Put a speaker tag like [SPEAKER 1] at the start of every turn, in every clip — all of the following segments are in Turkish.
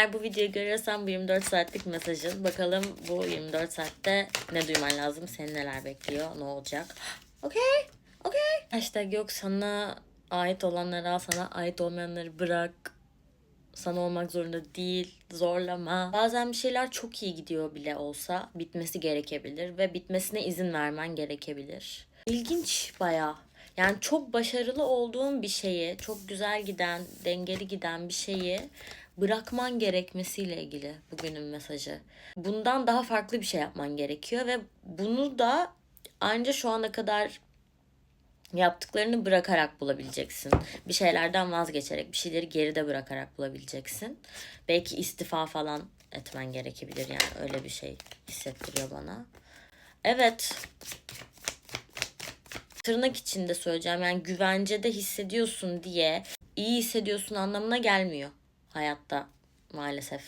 [SPEAKER 1] Eğer bu videoyu görüyorsan bu 24 saatlik mesajın. Bakalım bu 24 saatte ne duyman lazım? Seni neler bekliyor? Ne olacak? Okey. Okey. Hashtag yok sana ait olanları al, sana ait olmayanları bırak. Sana olmak zorunda değil. Zorlama. Bazen bir şeyler çok iyi gidiyor bile olsa bitmesi gerekebilir ve bitmesine izin vermen gerekebilir. İlginç bayağı. Yani çok başarılı olduğun bir şeyi, çok güzel giden, dengeli giden bir şeyi bırakman gerekmesiyle ilgili bugünün mesajı. Bundan daha farklı bir şey yapman gerekiyor ve bunu da anca şu ana kadar yaptıklarını bırakarak bulabileceksin. Bir şeylerden vazgeçerek, bir şeyleri geride bırakarak bulabileceksin. Belki istifa falan etmen gerekebilir yani öyle bir şey hissettiriyor bana. Evet. Tırnak içinde söyleyeceğim yani güvencede hissediyorsun diye iyi hissediyorsun anlamına gelmiyor hayatta maalesef.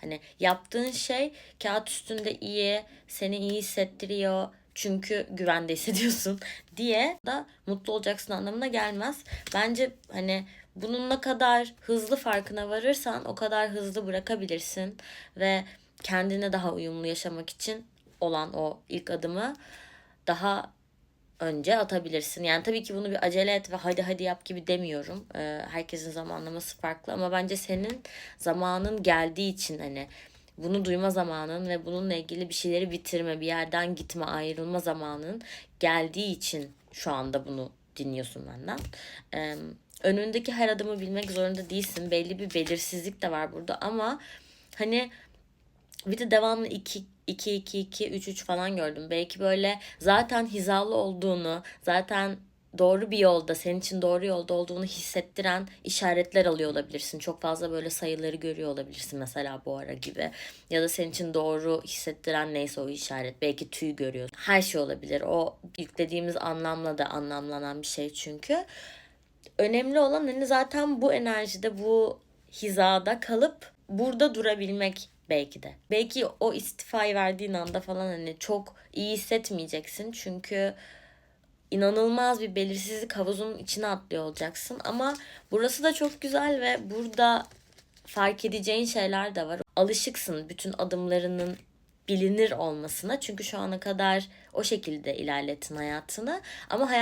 [SPEAKER 1] Hani yaptığın şey kağıt üstünde iyi, seni iyi hissettiriyor çünkü güvende hissediyorsun diye da mutlu olacaksın anlamına gelmez. Bence hani bunun ne kadar hızlı farkına varırsan o kadar hızlı bırakabilirsin ve kendine daha uyumlu yaşamak için olan o ilk adımı daha önce atabilirsin. Yani tabii ki bunu bir acele et ve hadi hadi yap gibi demiyorum. Ee, herkesin zamanlaması farklı ama bence senin zamanın geldiği için hani bunu duyma zamanın ve bununla ilgili bir şeyleri bitirme, bir yerden gitme, ayrılma zamanın geldiği için şu anda bunu dinliyorsun benden. Ee, önündeki her adımı bilmek zorunda değilsin. Belli bir belirsizlik de var burada ama hani bir de devamlı 2 2 2 2 3 3 falan gördüm. Belki böyle zaten hizalı olduğunu, zaten doğru bir yolda, senin için doğru yolda olduğunu hissettiren işaretler alıyor olabilirsin. Çok fazla böyle sayıları görüyor olabilirsin mesela bu ara gibi. Ya da senin için doğru hissettiren neyse o işaret. Belki tüy görüyorsun. Her şey olabilir. O yüklediğimiz anlamla da anlamlanan bir şey çünkü. Önemli olan hani zaten bu enerjide, bu hizada kalıp burada durabilmek belki de. Belki o istifayı verdiğin anda falan hani çok iyi hissetmeyeceksin. Çünkü inanılmaz bir belirsizlik havuzunun içine atlıyor olacaksın. Ama burası da çok güzel ve burada fark edeceğin şeyler de var. Alışıksın bütün adımlarının bilinir olmasına. Çünkü şu ana kadar o şekilde ilerlettin hayatını. Ama hayat